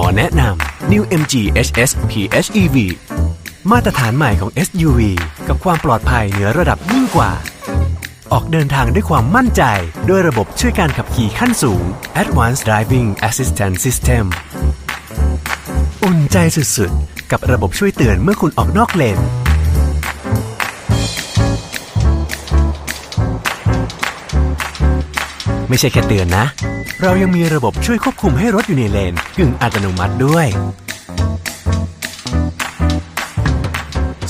อแนะนำ New MG HS PHEV มาตรฐานใหม่ของ SUV กับความปลอดภัยเหนือระดับยิ่งกว่า ออกเดินทางด้วยความมั่นใจ ด้วยระบบช่วยการขับขี่ขั้นสูง Advanced Driving Assistance System อุ่นใจสุดๆ กับระบบช่วยเตือนเมื่อคุณออกนอกเลน ไม่ใช่แค่เตือนนะ เรายังมีระบบช่วยควบคุมให้รถอยู่ในเลนกึ่งอัตโนมัติด้วย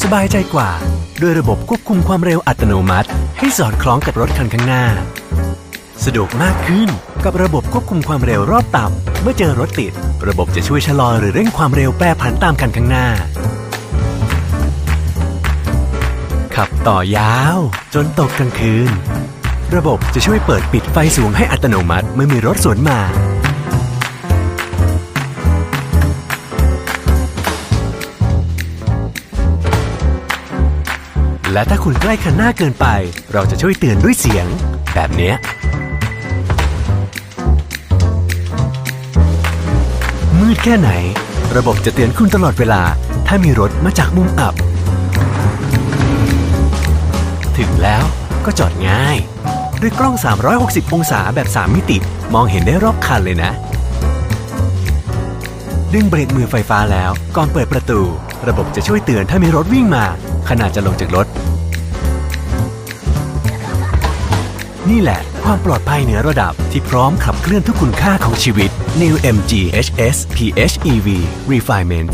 สบายใจกว่า ด้วยระบบควบคุมความเร็วอัตโนมัติ ให้สอดคล้องกับรถคันข้างหน้า สะดวกมากขึ้นกับระบบควบคุมความเร็วรอบต่ำเมื่อเจอรถติด ระบบจะช่วยชะลอหรือเร่งความเร็วแปรผันตามคันข้างหน้าขับต่อยาว จนตกกลางคืน ระบบจะช่วยเปิดปิดไฟสูงให้อัตโนมัติเมื่อมีรถสวนมา และถ้าคุณใกล้คันหน้าเกินไป เราจะช่วยเตือนด้วยเสียง แบบเนี้ยมืดแค่ไหน ระบบจะเตือนคุณตลอดเวลา ถ้ามีรถมาจากมุมอับ ถึงแล้วก็จอดง่าย ด้วยกล้อง 360 องศาแบบ 3 มิติ มองเห็นได้รอบคันเลยนะ ดึงเบรกมือไฟฟ้าแล้วก่อนเปิดประตู ระบบจะช่วยเตือนถ้ามีรถวิ่งมา ขณะจะลงจากรถ นี่แหละ ความปลอดภัยเหนือระดับที่พร้อมขับเคลื่อนทุกคุณค่าของชีวิต New MG HS PHEV Refinement